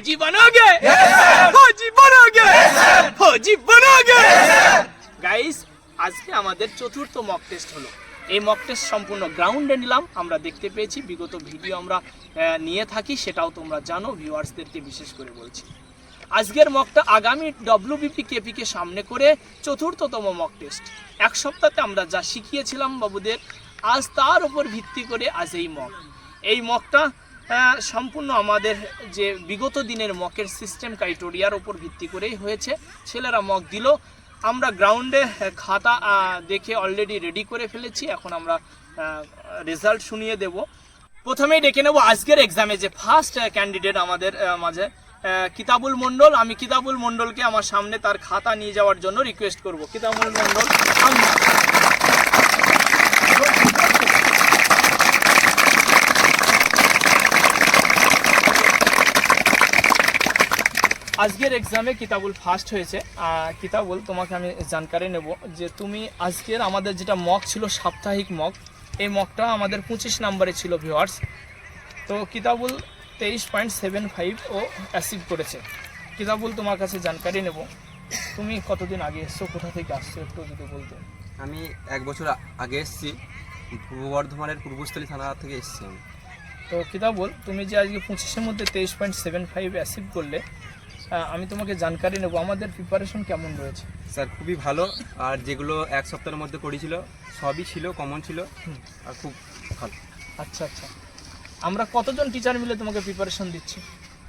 फौजी बनोगे फौजी बनोगे फौजी बनोगे গাইস আজকে আমাদের চতুর্থ মক টেস্ট হলো এই মক টেস্ট সম্পূর্ণ গ্রাউন্ডে নিলাম আমরা দেখতে পেয়েছি বিগত ভিডিও আমরা আহ, নিয়ে থাকি সেটাও তোমরা জানো ভিউয়ার্সদেরকে বিশেষ করে বলছি আজকের মকটা আগামী ডব্লিউবিপি কেপিকে সামনে করে চতুর্থতম মক টেস্ট এক সপ্তাহে আমরা যা শিখিয়েছিলাম বাবুদের আজ তার উপর ভিত্তি করে আজ এই মক এই মকটা আহ, সম্পূর্ণ আমাদের যে বিগত দিনের মকের সিস্টেম ক্রাইটেরিয়ার উপর ভিত্তি করেই হয়েছে। ছেলেরা মক দিল। আমরা গ্রাউন্ডে খাতা দেখে অলরেডি রেডি করে ফেলেছি। এখন আমরা রেজাল্ট শুনিয়ে দেব। প্রথমেই ডেকে নেব আজকের এক্সামে যে ফার্স্ট ক্যান্ডিডেট আমাদের মাঝে। কিতাবুল মণ্ডল। আমি কিতাবুল মণ্ডলকে আমার সামনে তার খাতা নিয়ে যাওয়ার জন্য রিকোয়েস্ট করব। কিতাবুল মণ্ডল আজকের এক্সামে কিতাবুল ফার্স্ট হয়েছে। কিতাবুল তোমাকে আমি জানকারি নেব যে তুমি আজকের আমাদের যেটা মক ছিল সাপ্তাহিক মক এই মকটা আমাদের পঁচিশ নম্বরে ছিল ভিওয়ার্স তো কিতাবুল তেইশ পয়েন্ট সেভেন ফাইভ ও অ্যাসিভ করেছে। কিতাবুল তোমার কাছে জানকারি নেব। তুমি কতদিন আগে এসছো? কোথা থেকে আসছো? একটু যদি বলতে। আমি এক বছর আগে এসেছি। পূর্ব বর্ধমানের পূর্বস্থলী থানা থেকে এসেছি আমি। তো কিতাবুল তুমি যে আজকে পঁচিশের মধ্যে তেইশ পয়েন্ট সেভেন ফাইভ অ্যাসিভ করলে আমি তোমাকে জানকারি নেব। আমাদের প্রিপারেশন কেমন রয়েছে? স্যার খুবই ভালো। আর যেগুলো এক সপ্তাহের মধ্যে করেছিল সবই ছিল কমন ছিল। আর খুব ভালো। আচ্ছা আচ্ছা। আমরা কতজন টিচার মিলে তোমাকে প্রিপারেশন দিচ্ছি?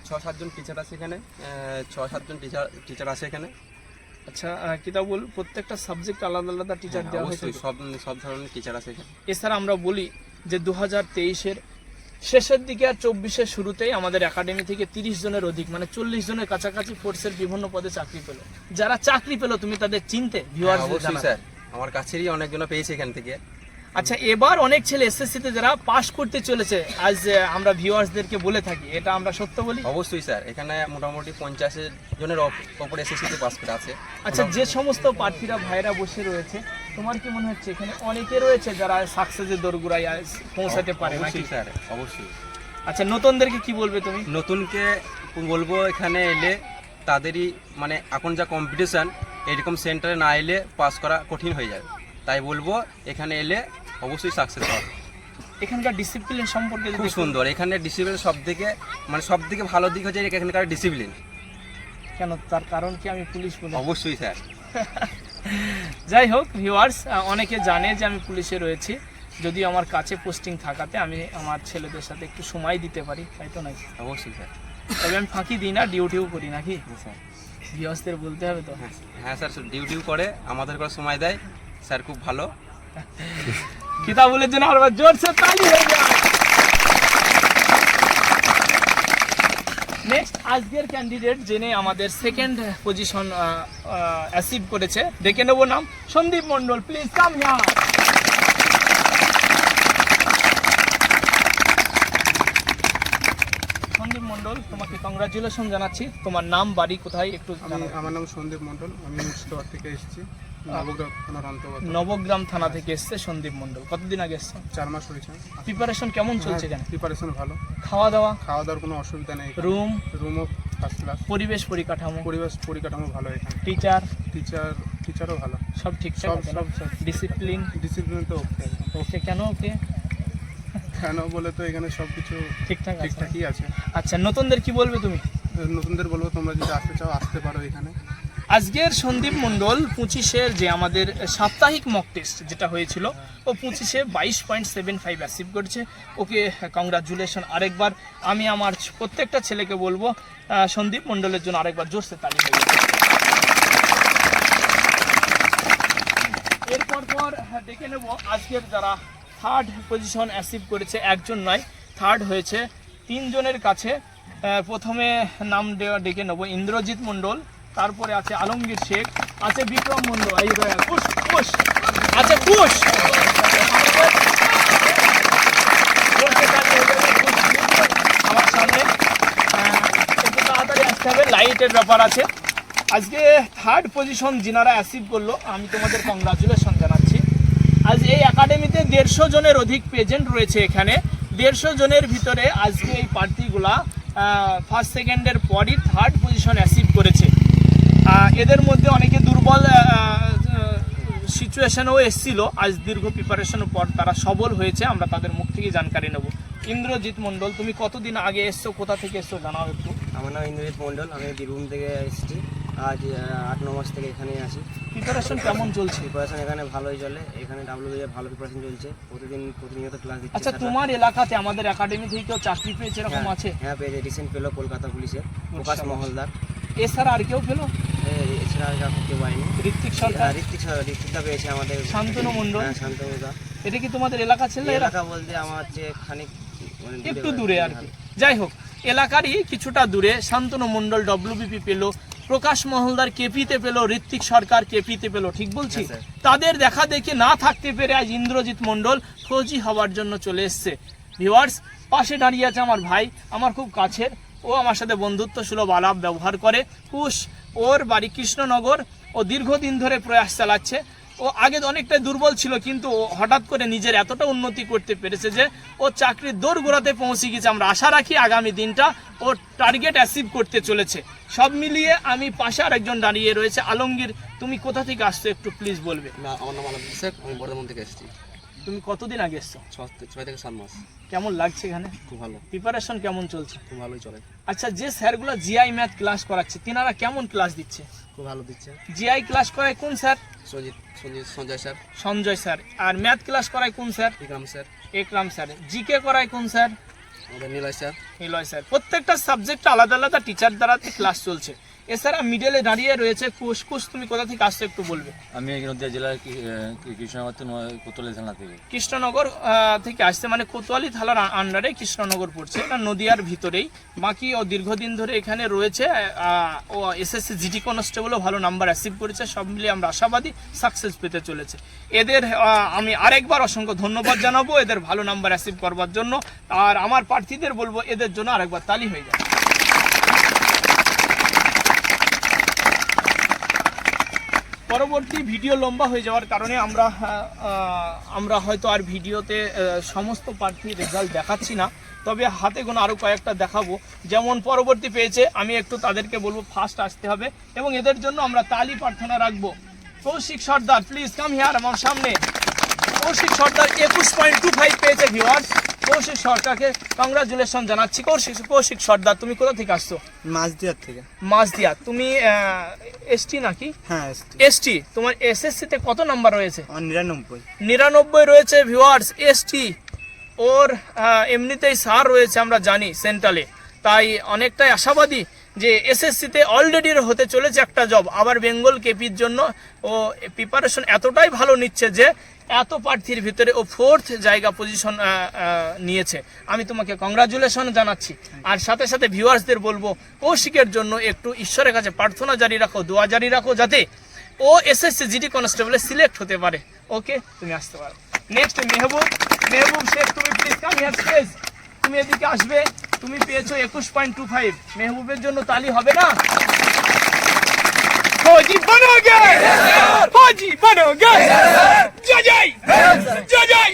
ছ সাতজন টিচার আছে এখানে। ছ সাতজন টিচার টিচার আছে এখানে। আচ্ছা আহ, কিতাবুল প্রত্যেকটা সাবজেক্ট আলাদা আলাদা টিচার হ্যাঁ, দেওয়া হয়েছে সব সব ধরনের টিচার আছে এখানে। এছাড়া আমরা বলি যে দু হাজার তেইশের শেষের দিকে আর চব্বিশের শুরুতেই আমাদের একাডেমি থেকে তিরিশ জনের অধিক মানে চল্লিশ জনের কাছাকাছি ফোর্সের বিভিন্ন পদে চাকরি পেল। যারা চাকরি পেল তুমি তাদের চিনতে হ্যাঁ, ভিউয়ার্স আমার কাছেরই অনেকজন পেয়েছে এখান থেকে। আচ্ছা এবার অনেক ছেলে এসএসসিতে যারা পাশ করতে চলেছে আজ আমরা ভিউয়ার্সদেরকে বলে থাকি এটা আমরা সত্য বলি? অবশ্যই স্যার এখানে মোটামুটি পঞ্চাশের জনের ওপ- ওপরে এসএসসিতে পাস করে আছে। আচ্ছা যে সমস্ত প্রার্থীরা ভাইরা বসে রয়েছে তোমার কি মনে হচ্ছে এখানে অনেকে রয়েছে যারা সাকসেসের দোরগোড়ায় পৌঁছাতে পারে নাকি? অবশ্যই স্যার অবশ্যই। আচ্ছা নতুনদেরকে কি বলবে তুমি? নতুনকে বলব এখানে এলে তাদেরই মানে এখন যা কম্পিটিশান এরকম সেন্টারে না এলে পাস করা কঠিন হয়ে যাবে। তাই বলব এখানে এলে অবশ্যই সাকসেস হবে। এখানকার ডিসিপ্লিন সম্পর্কে খুব সুন্দর। এখানে ডিসিপ্লিন সব থেকে মানে সব থেকে ভালো দিক হচ্ছে এখানকার ডিসিপ্লিন কেন? তার কারণ কি আমি পুলিশ বলে অবশ্যই স্যার। যাই হোক ভিউয়ার্স অনেকে জানে যে আমি পুলিশে রয়েছি। যদি আমার কাছে পোস্টিং থাকাতে আমি আমার ছেলেদের সাথে একটু সময় দিতে পারি তাই তো নাকি? অবশ্যই স্যার। তবে আমি ফাঁকি দিই না ডিউটিও করি নাকি? হ্যাঁ স্যার। ভিউয়ার্সদের বলতে হবে তো? হ্যাঁ হ্যাঁ স্যার ডিউটিও করে আমাদের করে সময় দেয়। স্যার খুব ভালো। কিতাবুলের জন্য আর জোরসে তালি হয়ে যায়। নেক্সট আজকের ক্যান্ডিডেট যিনি আমাদের সেকেন্ড পজিশন অ্যাসিভ করেছে ডেকে নেব নাম। Sandip Mondal please come here Sandip Mondal তোমাকে কংগ্রাচুলেশন জানাচ্ছি। তোমার নাম বাড়ি কোথায় একটু আমার নাম সন্দীপ মণ্ডল। আমি মুর্শিদাবাদ থেকে এসেছি। নবগ্রাম থানা থেকে এসছে সন্দীপ মণ্ডল। কতদিন আগে এসছে? চার মাস হয়েছে। প্রিপারেশন কেমন চলছে কেন প্রিপারেশন ভালো। খাওয়া দাওয়া খাওয়া দাওয়ার কোনো অসুবিধা নেই রুম রুমও ফার্স্ট ক্লাস পরিবেশ পরিকাঠামো? পরিবেশ পরিকাঠামো ভালো এখানে। টিচার টিচার টিচারও ভালো। সব ঠিকঠাক সব সব ডিসিপ্লিন ডিসিপ্লিন তো ওকে ওকে কেন ওকে? কেন বলে তো এখানে সব কিছু ঠিকঠাক ঠিকঠাকই আছে। আচ্ছা নতুনদের কি বলবে তুমি? নতুনদের বলব তোমরা যদি আসতে চাও আসতে পারো এখানে। আজকের সন্দীপ মণ্ডল পঁচিশের যে আমাদের সাপ্তাহিক মক টেস্ট যেটা হয়েছিল, ও পঁচিশে বাইশ পয়েন্ট সেভেন ফাইভ অ্যাচিভ করেছে। ওকে কংগ্রাচুলেশন আরেকবার। আমি আমার প্রত্যেকটা ছেলেকে বলব সন্দীপ মণ্ডলের জন্য আরেকবার জোরসে তালি এরপর পর দেখে নেব আজকের যারা থার্ড পজিশন অ্যাচিভ করেছে, একজন নয় থার্ড হয়েছে। তিনজনের কাছে প্রথমে নাম দেওয়া ডেকে নেব ইন্দ্রজিৎ মণ্ডল তারপরে আছে আলমগীর শেখ, আছে বিক্রম মণ্ডল। এই কুশ কুশ আছে কুশ আমার সামনে একটু তাড়াতাড়ি আসতে হবে, লাইটের ব্যাপার আছে। আজকে থার্ড পজিশন যিনারা অ্যাচিভ করল, আমি তোমাদের কংগ্রাচুলেশন জানাচ্ছি। আজ এই একাডেমিতে দেড়শো জনের অধিক পেজেন্ট রয়েছে এখানে। দেড়শো জনের ভিতরে আজকে এই প্রার্থীগুলা ফার্স্ট সেকেন্ডের পরই থার্ড পজিশন অ্যাচিভ করেছে। এদের মধ্যে অনেকে দুর্বল সিচুয়েশনেও এসেছিল। আজ দীর্ঘ প্রিপারেশনের পর তারা সবল হয়েছে। আমরা তাদের মুখ থেকে জানকারি নেব। ইন্দ্রজিৎ মণ্ডল তুমি কতদিন আগে এসছো? কোথা থেকে এসছো? জানাও একটু। আমার নাম ইন্দ্রজিৎ মণ্ডল। আমি বীরভূম থেকে এসেছি। আজ আট ন মাস থেকে এখানে আসি প্রিপারেশন কেমন চলছে? প্রিপারেশন এখানে ভালোই চলে। এখানে ডাব্লিউ ভালো প্রিপারেশন চলছে। প্রতিদিন প্রতিনিয়ত ক্লাস দিচ্ছে আচ্ছা তোমার এলাকাতে আমাদের একাডেমি থেকে কেউ চাকরি পেয়েছে এরকম হ্যাঁ, আছে? হ্যাঁ পেয়েছে। রিসেন্ট পেল কলকাতা পুলিশে প্রকাশ মহলদার। এছাড়া আর কেউ পেল এ- এছাড়া আর কাউকে কেউ পায়নি। ঋত্বিক সরকার? ঋত্বিক সর- ঋত্বিকদা পেয়েছে আমাদের। শান্তনু মণ্ডল? হ্যাঁ শান্তনুদা। এটা কি তোমাদের এলাকা ছিল? এলাকা বলতে আমার চেয়ে খানিক একটু দূরে আর কি। যাই হোক এলাকারই কিছুটা দূরে শান্তনু মণ্ডল ডব্লিউবিপি পেল প্রকাশ মহলদার কেপিতে পেল ঋত্বিক সরকার কেপিতে পেল ঠিক বলছি? হ্যাঁ, তাদের দেখা দেখি না থাকতে পেরে আজ ইন্দ্রজিৎ মণ্ডল ফৌজি হওয়ার জন্য চলে এসছে। ভিওয়ার্স পাশে দাঁড়িয়ে আছে আমার ভাই আমার খুব কাছের ও আমার সাথে বন্ধুত্ব সুলভ আলাপ ব্যবহার করে। কুশ ওর বাড়ি কৃষ্ণনগর ও দীর্ঘদিন ধরে প্রয়াস চালাচ্ছে। ও আগে অনেকটাই দুর্বল ছিল, কিন্তু ও হঠাৎ করে নিজের এতটা উন্নতি করতে পেরেছে যে, ও চাকরির দৌড় গোড়াতে পৌঁছে গেছে। আমরা আশা রাখি আগামী দিনটা ও টার্গেট অ্যাচিভ করতে চলেছে। সব মিলিয়ে আমি পাশে আর একজন দাঁড়িয়ে রয়েছে। আলমগীর, তুমি কোথা থেকে আসছো একটু প্লিজ বলবে? না, আমার নাম আলম শেখ, আমি বর্ধমান থেকে এসেছি। তুমি কতদিন আগে এসছো? ছয় থেকে সাত মাস। কেমন লাগছে এখানে? খুব ভালো। প্রিপারেশন কেমন চলছে? খুব ভালোই চলে। আচ্ছা যে স্যারগুলো জিআই ম্যাথ ক্লাস করাচ্ছে তিনারা কেমন ক্লাস দিচ্ছে? খুব ভালো দিচ্ছে। জিআই ক্লাস করায় কোন sir? Sanjit Sanjit Sanjay sir. Sanjay sir. আর ম্যাথ ক্লাস করায় কোন sir? Ikram sir. Ekram sir. GK করায় কোন স্যার? নীলয় নিলয় স্যার প্রত্যেকটা সাবজেক্ট আলাদা আলাদা টিচার দ্বারা ক্লাস চলছে। এছাড়া মিডলে দাঁড়িয়ে রয়েছে কুশ কুশ তুমি কোথা থেকে আসছো একটু বলবে? আমি নদিয়া জেলার কৃষ্ণনগর কোতলে থানা থেকে। কৃষ্ণনগর আহ, থেকে আসছে। মানে কোতোয়ালি থানার আন্ডারে কৃষ্ণনগর পড়ছে। এটা নদিয়ার ভিতরেই। বাকি ও দীর্ঘদিন ধরে এখানে রয়েছে। ও এসএসসি জিডি কনস্টেবলও ভালো নাম্বার অ্যাচিভ করেছে। সব মিলিয়ে আমরা আশাবাদী সাকসেস পেতে চলেছে। এদের আহ, আমি আরেকবার অসংখ্য ধন্যবাদ জানাব। এদের ভালো নাম্বার অ্যাচিভ করবার জন্য। আর আমার প্রার্থীদের বলব, এদের জন্য আরেকবার তালি হয়ে যায়। পরবর্তী ভিডিও লম্বা হয়ে যাওয়ার কারণে আমরা আমরা হয়তো আর ভিডিওতে সমস্ত প্রার্থীর রেজাল্ট দেখাচ্ছি না। তবে হাতে গোনা আরও কয়েকটা দেখাবো। যেমন পরবর্তী পেয়েছে, আমি একটু তাদেরকে বলব ফার্স্ট আসতে হবে। এবং এদের জন্য আমরা তালি প্রার্থনা রাখব। Koushik Sardar please come here আমার সামনে। কৌশিক সর্দার, একুশ পয়েন্ট টু ফাইভ পেয়েছে ভিওয়ার্স কৌশিক সরকারকে কংগ্রাচুলেশন জানাচ্ছি। কৌশিক কৌশিক সর্দার তুমি কোথা থেকে আসছো? মাঝদিয়ার থেকে। মাঝদিয়া তুমি এসটি নাকি? হ্যাঁ এসটি। তোমার এসএসসি তে কত নাম্বার রয়েছে? নিরানব্বই। নিরানব্বই রয়েছে ভিউয়ার্স এসটি। ওর এমনিতেই সার রয়েছে আমরা জানি সেন্ট্রালে তাই অনেকটাই আশাবাদী যে এসএসসিতে অলরেডি হতে চলেছে একটা জব আবার বেঙ্গল কেপির জন্য ও প্রিপারেশন এতটাই ভালো নিচ্ছে যে এত প্রার্থীর ভিতরে ও ফোর্থ জায়গা পজিশন নিয়েছে। আমি তোমাকে কংগ্রাচুলেশন জানাচ্ছি। আর সাথে সাথে ভিউয়ার্সদের বলব কৌশিকের জন্য একটু ঈশ্বরের কাছে প্রার্থনা জারি রাখো দোয়া জারি রাখো যাতে ও এসএসসি জিডি কনস্টেবলে সিলেক্ট হতে পারে। ওকে তুমি আসতে পারো। নেক্সট মেহবুব। মেহবুব শেখ তুমি প্লিজ কাম হিয়ার স্টেজ তুমি এদিকে আসবে তুমি পেয়েছ একুশ পয়েন্ট টু ফাইভ মেহবুবের জন্য তালি হবে না? হাজি বনোগে জয় জয় জয় জয়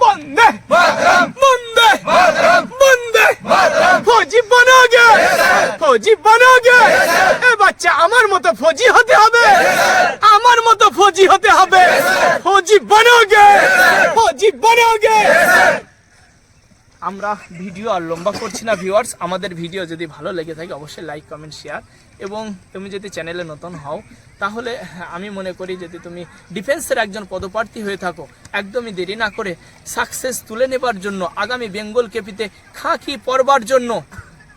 বন্দে বন্দে বন্দে ফৌজি বনোগে ফৌজি বনোগে এ বাচ্চা, আমার মতো ফৌজি হতে হবে। আমার মতো ফৌজি হতে হবে। ফৌজি বনোগে ফৌজি বনোগে আমরা ভিডিও আর লম্বা করছি না ভিউয়ার্স আমাদের ভিডিও যদি ভালো লেগে থাকে, অবশ্যই লাইক কমেন্ট শেয়ার এবং তুমি যদি চ্যানেলে নতুন হও, তাহলে আমি মনে করি যদি তুমি ডিফেন্সের একজন পদপ্রার্থী হয়ে থাকো, একদমই দেরি না করে সাকসেস তুলে নেবার জন্য, আগামী বেঙ্গল কেপিতে খাঁকি পড়বার জন্য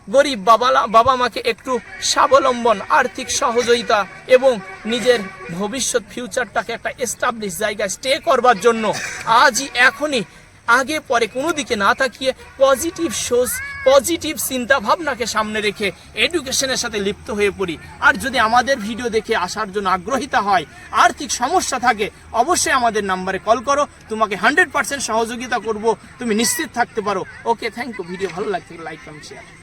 গরিব বাবা বাবা মাকে একটু স্বাবলম্বন, আর্থিক সহযোগিতা এবং নিজের ভবিষ্যৎ ফিউচারটাকে একটা এস্টাবলিশ জায়গায় স্টে করবার জন্য, আজই এখনই আগে, পরে কোনো দিকে না তাকিয়ে পজিটিভ সোর্স পজিটিভ চিন্তা ভাবনাকে সামনে রেখে এডুকেশনের সাথে লিপ্ত হয়ে পড়ি। আর যদি আমাদের ভিডিও দেখে আসার জন্য আগ্রহিতা হয়, আর্থিক সমস্যা থাকে, অবশ্যই আমাদের নাম্বারে কল করো। তোমাকে হান্ড্রেড পার্সেন্ট সহযোগিতা করব। তুমি নিশ্চিত থাকতে পারো। ওকে থ্যাংক ইউ ভিডিও ভালো লাগছে লাইক কমেন্ট শেয়ার